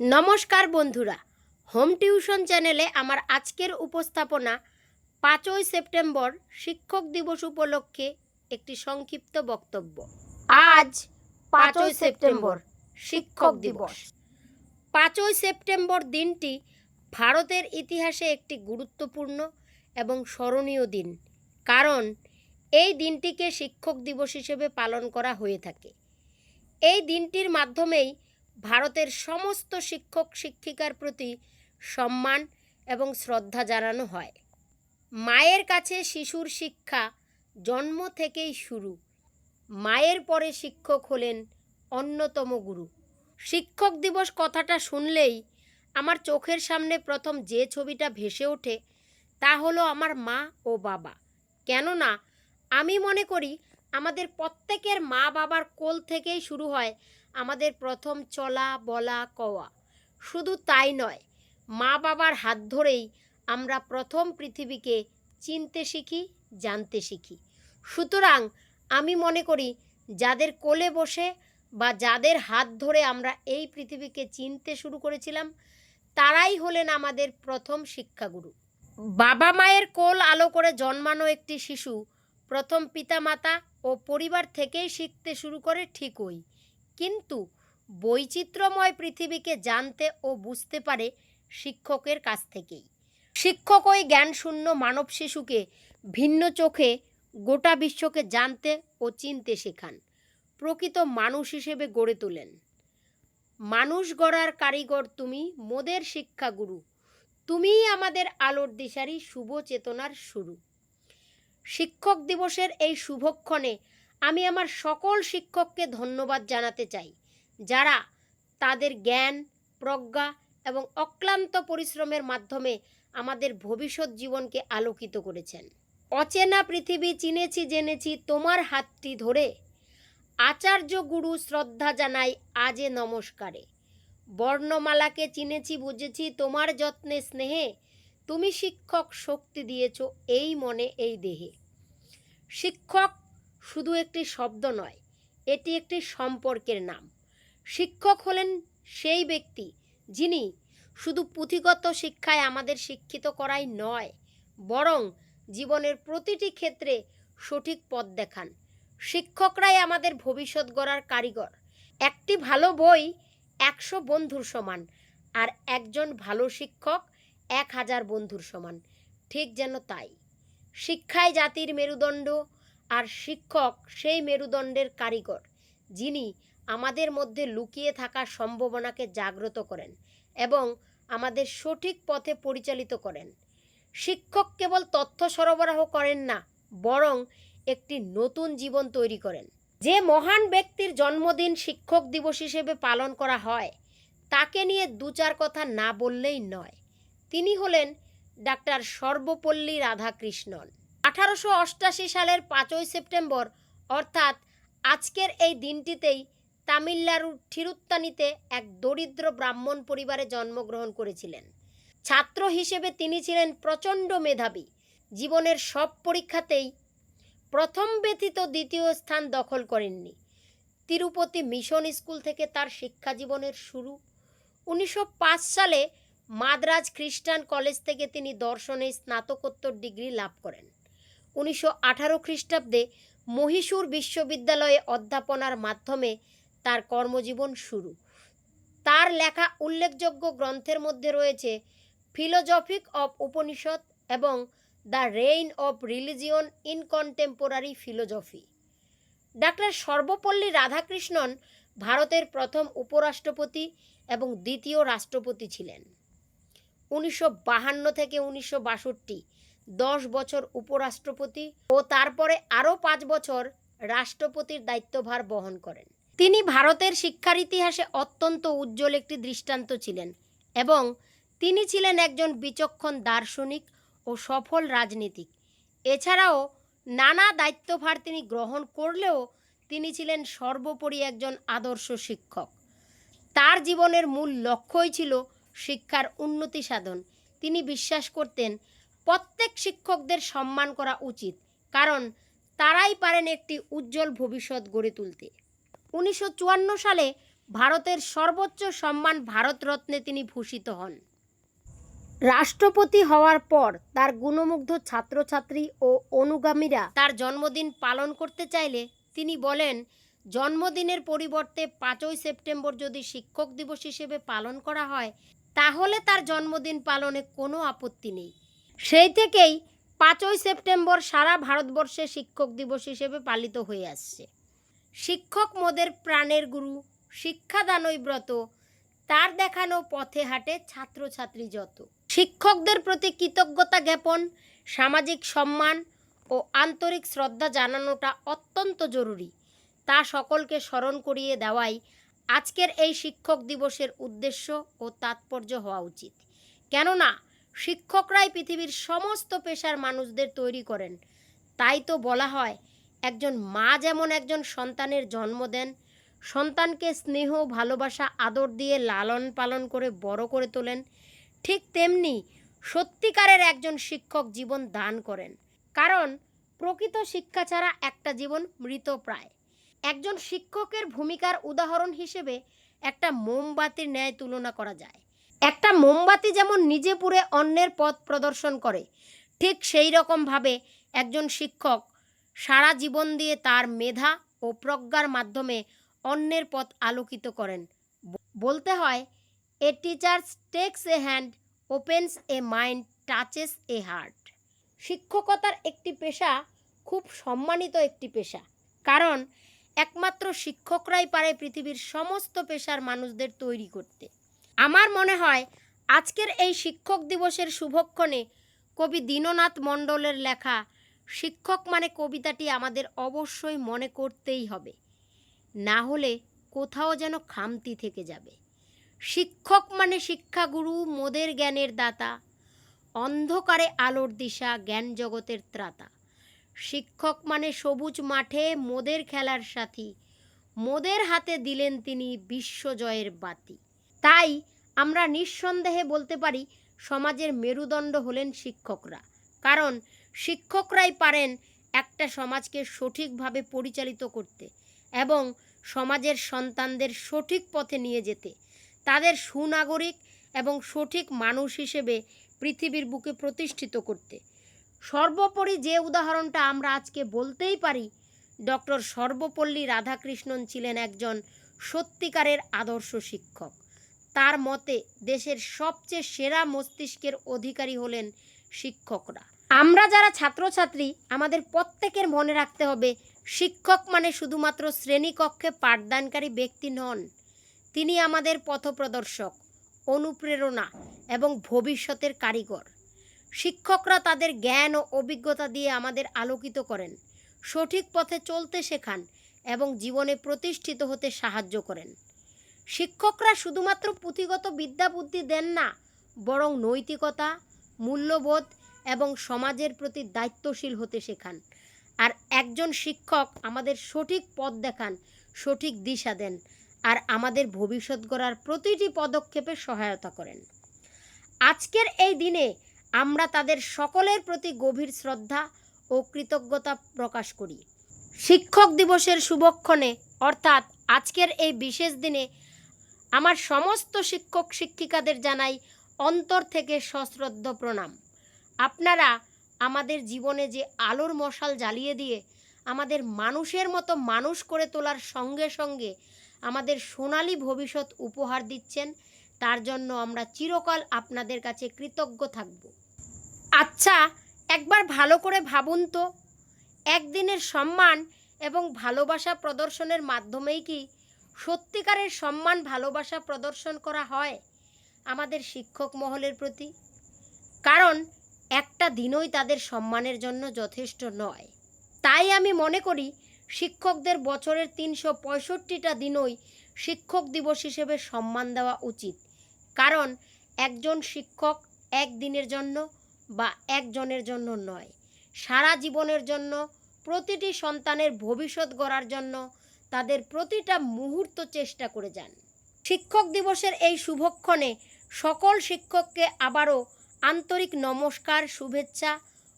নমস্কার বন্ধুরা, home tuition চ্যানেলে আমার আজকের উপস্থাপনা পাঁচই সেপ্টেম্বর শিক্ষক দিবস উপলক্ষে একটি সংক্ষিপ্ত বক্তব্য। আজ পাঁচই সেপ্টেম্বর শিক্ষক দিবস। পাঁচই সেপ্টেম্বর দিনটি ভারতের ইতিহাসে একটি গুরুত্বপূর্ণ এবং স্মরণীয় দিন, কারণ এই দিনটিকে শিক্ষক দিবস হিসেবে পালন করা হয়ে থাকে। এই দিনটির মাধ্যমেই ভারতের সমস্ত শিক্ষক শিক্ষিকার প্রতি সম্মান এবং শ্রদ্ধা জানানো হয়। মায়ের কাছে শিশুর শিক্ষা জন্ম থেকেই শুরু। মায়ের পরে শিক্ষক হলেন অন্যতম গুরু। শিক্ষক দিবস কথাটা শুনলেই আমার চোখের সামনে প্রথম যে ছবিটা ভেসে ওঠে তা হলো আমার মা ও বাবা। কেননা আমি মনে করি আমাদের প্রত্যেকের মা বাবার কোল থেকেই শুরু হয় আমাদের প্রথম চলা, বলা, কওয়া। শুধু তাই নয় মা বাবার হাত ধরেই আমরা প্রথম পৃথিবীকে চিনতে শিখি, জানতে শিখি। সুতরাং আমি মনে করি যাদের কোলে বসে বা যাদের হাত ধরে আমরা এই পৃথিবীকে চিনতে শুরু করেছিলাম, তারাই হলেন আমাদের প্রথম শিক্ষাগুরু। বাবা মায়ের কোল আলো করে জন্মানো একটি শিশু প্রথম পিতামাতা ও পরিবার থেকেই শিখতে শুরু করে ঠিকই। কিন্তু বৈচিত্র্যময় পৃথিবীকে জানতে ও বুঝতে পারে শিক্ষকের কাছ থেকেই। শিক্ষক ওই জ্ঞানশূন্য মানব শিশুকে ভিন্ন চোখে, গোটা বিশ্বকে জানতে ও চিনতে শেখান। প্রকৃত মানুষ হিসেবে গড়ে তোলেন। মানুষ গড়ার কারিগর তুমি মোদের শিক্ষাগুরু। তুমিই আমাদের আলোর দিশারি, শুভ চেতনার শুরু। শিক্ষক দিবসের এই শুভক্ষণে আমি আমার সকল শিক্ষককে ধন্যবাদ জানাতে চাই, যারা তাদের জ্ঞান, প্রজ্ঞা এবং অক্লান্ত পরিশ্রমের মাধ্যমে আমাদের ভবিষ্যৎ জীবনকে আলোকিত করেছেন। অচেনা পৃথিবী চিনেছি, জেনেছি, তোমার হাতটি ধরে। আচার্য গুরু শ্রদ্ধা জানাই আজে নমস্কারে। বর্ণমালাকে চিনেছি, বুঝেছি, তোমার যত্নে স্নেহে তুমি শিক্ষক শক্তি দিয়েছ এই মনে এই দেহে। শিক্ষক শুধু একটি শব্দ নয়, এটি একটি সম্পর্কের নাম। শিক্ষক হলেন সেই ব্যক্তি যিনি শুধু পুঁথিগত শিক্ষায় আমাদের শিক্ষিত করাই নয়, বরং জীবনের প্রতিটি ক্ষেত্রে সঠিক পথ দেখান। শিক্ষকরাই আমাদের ভবিষ্যৎ গড়ার কারিগর। একটি ভালো বই একশো বন্ধুর সমান, আর একজন ভালো শিক্ষক এক হাজার বন্ধুর সমান। ঠিক যেন তাই। শিক্ষায় জাতির মেরুদণ্ড আর শিক্ষক সেই মেরুদণ্ডের কারিগর, যিনি আমাদের মধ্যে লুকিয়ে থাকা সম্ভাবনাকে জাগ্রত করেন এবং আমাদের সঠিক পথে পরিচালিত করেন। শিক্ষক কেবল তথ্য সরবরাহ করেন না, বরং একটি নতুন জীবন তৈরি করেন। যে মহান ব্যক্তির জন্মদিন শিক্ষক দিবস হিসেবে পালন করা হয়, তাকে নিয়ে দু চার কথা না বললেই নয়। তিনি হলেন ডাক্তার সর্বপল্লী রাধাকৃষ্ণন। আঠারোশো অষ্টাশি সালের পাঁচই সেপ্টেম্বর, অর্থাৎ আজকের এই দিনটিতেই তামিলনাড়ুর থিরুত্তানিতে এক দরিদ্র ব্রাহ্মণ পরিবারে জন্মগ্রহণ করেছিলেন। ছাত্র হিসেবে তিনি ছিলেন প্রচণ্ড মেধাবী। জীবনের সব পরীক্ষাতেই প্রথম ব্যতীত দ্বিতীয় স্থান দখল করেননি। তিরুপতি মিশন স্কুল থেকে তার শিক্ষা জীবনের শুরু। উনিশশো পাঁচ সালে মাদ্রাজ খ্রিস্টান কলেজ থেকে তিনি দর্শনে স্নাতকোত্তর ডিগ্রি লাভ করেন। উনিশশো আঠারো খ্রিস্টাব্দে মহীশূর বিশ্ববিদ্যালয়ে অধ্যাপনার মাধ্যমে তার কর্মজীবন শুরু। তার লেখা উল্লেখযোগ্য গ্রন্থের মধ্যে রয়েছে ফিলোজফিক অফ উপনিষদ এবং the reign of religion in contemporary philosophy. Doctor Sarvepalli Radhakrishnan ভারতের প্রথম উপরাষ্ট্রপতি এবং দ্বিতীয় রাষ্ট্রপতি ছিলেন। উনিশশো থেকে উনিশশো দশ বছর উপরাষ্ট্রপতি ও তারপরে আরও পাঁচ বছর রাষ্ট্রপতির দায়িত্বভার বহন করেন। তিনি ভারতের শিক্ষার ইতিহাসে অত্যন্ত উজ্জ্বল একটি দৃষ্টান্ত ছিলেন এবং তিনি ছিলেন একজন বিচক্ষণ দার্শনিক ও সফল রাজনীতিক। এছাড়াও নানা দায়িত্বভার তিনি গ্রহণ করলেও তিনি ছিলেন সর্বোপরি একজন আদর্শ শিক্ষক। তার জীবনের মূল লক্ষ্যই ছিল শিক্ষার উন্নতি সাধন। তিনি বিশ্বাস করতেন, প্রত্যেক শিক্ষকদের সম্মান করা উচিত, কারণ তারাই পারেন একটি উজ্জ্বল ভবিষ্যৎ গড়ে তুলতে। উনিশশো চুয়ান্ন সালে ভারতের সর্বোচ্চ সম্মান ভারতরত্নে তিনি ভূষিত হন। রাষ্ট্রপতি হওয়ার পর তার গুণমুগ্ধ ছাত্রছাত্রী ও অনুগামীরা তার জন্মদিন পালন করতে চাইলে তিনি বলেন, জন্মদিনের পরিবর্তে পাঁচই সেপ্টেম্বর যদি শিক্ষক দিবস হিসেবে পালন করা হয় তাহলে তার জন্মদিন পালনে কোনো আপত্তি নেই। সেই থেকেই পাঁচই সেপ্টেম্বর সারা ভারতবর্ষে শিক্ষক দিবস হিসেবে পালিত হয়ে আসছে। শিক্ষক মোদের প্রাণের গুরু, শিক্ষাদানই ব্রত, তার দেখানো পথে হাঁটে ছাত্রছাত্রী যত। শিক্ষকদের প্রতি কৃতজ্ঞতা জ্ঞাপন, সামাজিক সম্মান ও আন্তরিক শ্রদ্ধা জানানোটা অত্যন্ত জরুরি। তা সকলকে স্মরণ করিয়ে দেওয়াই আজকের এই শিক্ষক দিবসের উদ্দেশ্য ও তাৎপর্য হওয়া উচিত। কেননা, শিক্ষকরাই পৃথিবীর সমস্ত পেশার মানুষদের তৈরি করেন। তাই তো বলা হয়, একজন মা যেমন একজন সন্তানের জন্ম দেন, সন্তানকে স্নেহ, ভালোবাসা, আদর দিয়ে লালন পালন করে বড় করে তোলেন, ঠিক তেমনি সত্যিকারের একজন শিক্ষক জীবন দান করেন। কারণ, প্রকৃত শিক্ষা ছাড়া একটা জীবন মৃতপ্রায়। একজন শিক্ষকের ভূমিকার উদাহরণ হিসেবে একটা মোমবাতির ন্যায় তুলনা করা যায়। একটা মোমবাতি যেমন নিজে পুরে অন্যের পথ প্রদর্শন করে, ঠিক সেই রকমভাবে একজন শিক্ষক সারা জীবন দিয়ে তার মেধা ও প্রজ্ঞার মাধ্যমে অন্যের পথ আলোকিত করেন। বলতে হয় a teacher takes a hand opens a mind touches a heart শিক্ষকতার একটি পেশা খুব সম্মানিত একটি পেশা, কারণ একমাত্র শিক্ষকরাই পারে পৃথিবীর সমস্ত পেশার মানুষদের তৈরি করতে। আমার মনে হয় আজকের এই শিক্ষক দিবসের শুভক্ষণে কবি দীননাথ মণ্ডলের লেখা শিক্ষক মানে কবিতাটি আমাদের অবশ্যই মনে করতেই হবে। না হলে কোথাও যেন খামতি থেকে যাবে। শিক্ষক মানে শিক্ষাগুরু, মোদের জ্ঞানের দাতা, অন্ধকারে আলোর দিশা, জ্ঞান জগতের ত্রাতা। শিক্ষক মানে সবুজ মাঠে মোদের খেলার সাথী। মোদের হাতে দিলেন তিনি বিশ্বজয়ের বাতি। তাই আমরা নিঃসন্দেহে বলতে পারি, সমাজের মেরুদণ্ড হলেন শিক্ষকরা। কারণ শিক্ষকরাই পারেন একটা সমাজকে সঠিকভাবে পরিচালিত করতে এবং সমাজের সন্তানদের সঠিক পথে নিয়ে যেতে। তাদের সুনাগরিক এবং সঠিক মানুষ হিসেবে পৃথিবীর বুকে প্রতিষ্ঠিত করতে। সর্বোপরি যে উদাহরণটা আমরা আজকে বলতেই পারি, ডক্টর সর্বপল্লী রাধাকৃষ্ণন ছিলেন একজন সত্যিকারের আদর্শ শিক্ষক। তার মতে, দেশের সবচেয়ে সেরা মস্তিষ্কের অধিকারী হলেন শিক্ষকরা। আমরা যারা ছাত্রছাত্রী, আমাদের প্রত্যেকের মনে রাখতে হবে, শিক্ষক মানে শুধুমাত্র শ্রেণীকক্ষে পাঠদানকারী ব্যক্তি নন। তিনি আমাদের পথপ্রদর্শক, অনুপ্রেরণা এবং ভবিষ্যতের কারিগর। শিক্ষকরা তাদের জ্ঞান ও অভিজ্ঞতা দিয়ে আমাদের আলোকিত করেন, সঠিক পথে চলতে শেখান এবং জীবনে প্রতিষ্ঠিত হতে সাহায্য করেন। শিক্ষকরা শুধুমাত্র পুঁথিগত বিদ্যা বুদ্ধি দেন না, বরং নৈতিকতা, মূল্যবোধ এবং সমাজের প্রতি দায়িত্বশীল হতে শেখান। আর একজন শিক্ষক আমাদের সঠিক পথ দেখান, সঠিক দিশা দেন আর আমাদের ভবিষ্যৎ গড়ার প্রতিটি পদক্ষেপে সহায়তা করেন। আজকের এই দিনে আমরা তাদের সকলের প্রতি গভীর শ্রদ্ধা ও কৃতজ্ঞতা প্রকাশ করি। শিক্ষক দিবসের শুভক্ষণে, অর্থাৎ আজকের এই বিশেষ দিনে, আমার সমস্ত শিক্ষক শিক্ষিকাদের জানাই অন্তর থেকে সশ্রদ্ধ প্রণাম। আপনারা আমাদের জীবনে যে আলোর মশাল জ্বালিয়ে দিয়ে আমাদের মানুষের মতো মানুষ করে তোলার সঙ্গে সঙ্গে আমাদের সোনালী ভবিষ্যৎ উপহার দিচ্ছেন তার জন্য আমরা চিরকাল আপনাদের কাছে কৃতজ্ঞ থাকব। আচ্ছা একবার ভালো করে ভাবুন তো। একদিনের সম্মান এবং ভালোবাসা প্রদর্শনের মাধ্যমেই কি সত্যিকারের সম্মান, ভালোবাসা প্রদর্শন করা হয় আমাদের শিক্ষক মহলের প্রতি? কারণ একটা দিনই তাদের সম্মানের জন্য যথেষ্ট নয়। তাই আমি মনে করি শিক্ষকদের বছরের তিনশো পঁয়ষট্টিটা দিনই শিক্ষক দিবস হিসেবে সম্মান দেওয়া উচিত। কারণ একজন শিক্ষক একদিনের জন্য বা একজনের জন্য নয়। সারা জীবনের জন্য, প্রতিটি সন্তানের ভবিষ্যৎ গড়ার জন্য তাদের প্রতিটা মুহূর্ত চেষ্টা করে যান। শিক্ষক দিবসের এই শুভক্ষণে সকল শিক্ষককে আবারও আন্তরিক নমস্কার, শুভেচ্ছা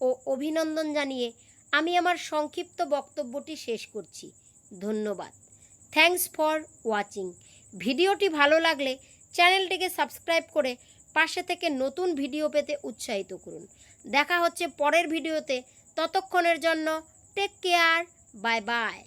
ও অভিনন্দন জানিয়ে আমি আমার সংক্ষিপ্ত বক্তব্যটি শেষ করছি। ধন্যবাদ। Thanks for watching. ভিডিওটি ভালো লাগলে চ্যানেলটিকে সাবস্ক্রাইব করে পাশে থেকে নতুন ভিডিও পেতে উৎসাহিত করুন। দেখা হচ্ছে পরের ভিডিওতে। ততক্ষণের জন্য টেক কেয়ার বাই বাই